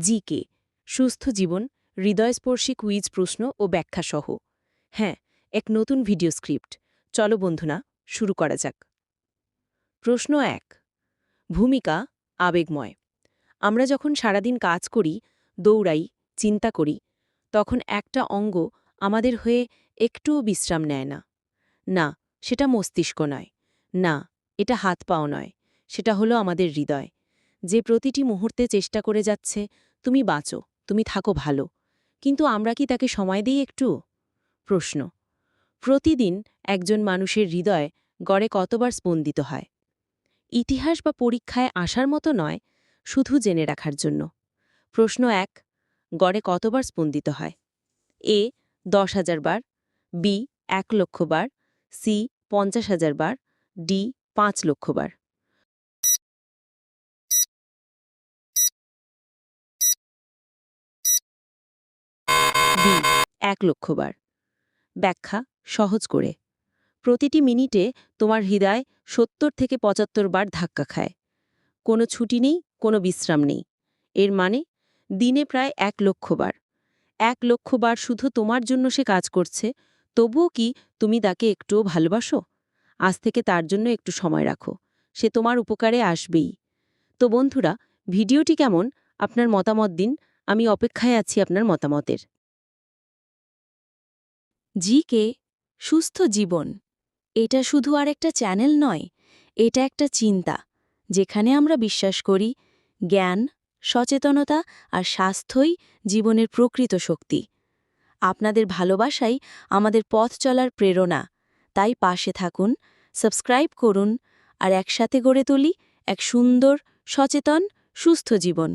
GK, সুস্থ জীবন, হৃদয়স্পর্শী quiz প্রশ্ন ও ব্যাখ্যা সহ হ্যাঁ এক নতুন ভিডিও স্ক্রিপ্ট। চলো বন্ধুনা শুরু করা যাক। প্রশ্ন এক, ভূমিকা, আবেগময়। আমরা যখন সারাদিন কাজ করি, দৌড়াই, চিন্তা করি, তখন একটা অঙ্গ আমাদের হয়ে একটুও বিশ্রাম নেয় না। না, সেটা মস্তিষ্ক নয়। না, এটা হাত পাও নয়। সেটা হলো আমাদের হৃদয়। যে প্রতিটি মুহূর্তে চেষ্টা করে যাচ্ছে, তুমি বাঁচো, তুমি থাকো ভালো। কিন্তু আমরা কি তাকে সময় দিই একটু? প্রশ্ন। প্রতিদিন একজন মানুষের হৃদয় গড়ে কতবার স্পন্দিত হয়? ইতিহাস বা পরীক্ষায় আসার মতো নয়, শুধু জেনে রাখার জন্য। প্রশ্ন এক, গড়ে কতবার স্পন্দিত হয়? এ, দশ হাজার বার, বি, এক লক্ষ বার, সি, পঞ্চাশ হাজার বার, ডি, পাঁচ লক্ষ বার। বি, এক লক্ষবার। ব্যাখ্যা, সহজ করে। প্রতিটি মিনিটে তোমার হৃদয় সত্তর থেকে পঁচাত্তর বার ধাক্কা খায়। কোনো ছুটি নেই, কোনো বিশ্রাম নেই। এর মানে দিনে প্রায় এক লক্ষবার। এক লক্ষবার শুধু তোমার জন্য সে কাজ করছে, তবুও কি তুমি তাকে একটুও ভালোবাসো? আজ থেকে তার জন্য একটু সময় রাখো। সে তোমার উপকারে আসবেই। তো বন্ধুরা, ভিডিওটি কেমন? আপনার মতামত দিন। আমি অপেক্ষায় আছি আপনার মতামতের। জি কে সুস্থ জীবন। এটা শুধু আর একটা চ্যানেল নয়, এটা একটা চিন্তা, যেখানে আমরা বিশ্বাস করি জ্ঞান, সচেতনতা আর স্বাস্থ্যই জীবনের প্রকৃত শক্তি। আপনাদের ভালোবাসাই আমাদের পথ চলার প্রেরণা। তাই পাশে থাকুন, সাবস্ক্রাইব করুন আর একসাথে গড়ে তুলি এক সুন্দর, সচেতন, সুস্থ জীবন।